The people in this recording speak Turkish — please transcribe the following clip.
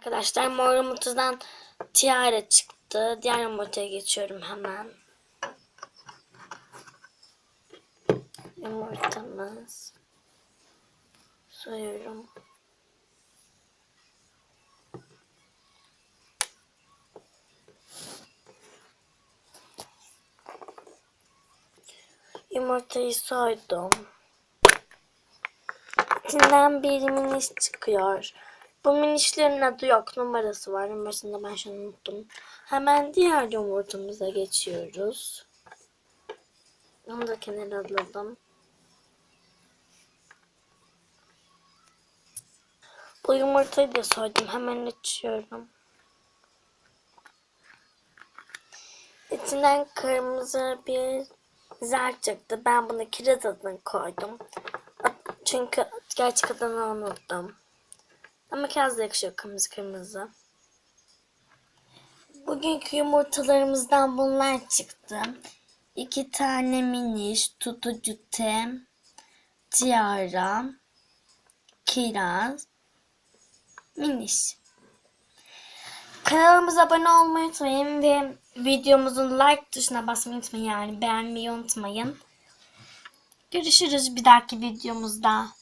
Arkadaşlar mor yumurtadan tiara çıktı. Diğer yumurtaya geçiyorum hemen. Yumurtamız. Soyuyorum. Yumurtayı soydum. İçinden bir miniş çıkıyor. Bu minişlerin adı yok. Numarası var. Numarasını da ben şu an unuttum. Hemen diğer yumurtamıza geçiyoruz. Onu da kenara alalım. Bu yumurtayı da soydum. Hemen açıyorum. İçinden kırmızı bir zar çıktı. Ben bunu kiraz adını koydum. Çünkü gerçek adını unuttum. Ama kiraz da yakışıyor kırmızı kırmızı. Bugünkü yumurtalarımızdan bunlar çıktı. İki tane miniş, tutucu tem, tiara, kiraz, miniş. Kanalımıza abone olmayı unutmayın ve videomuzun like tuşuna basmayı unutmayın yani beğenmeyi unutmayın. Görüşürüz bir dahaki videomuzda.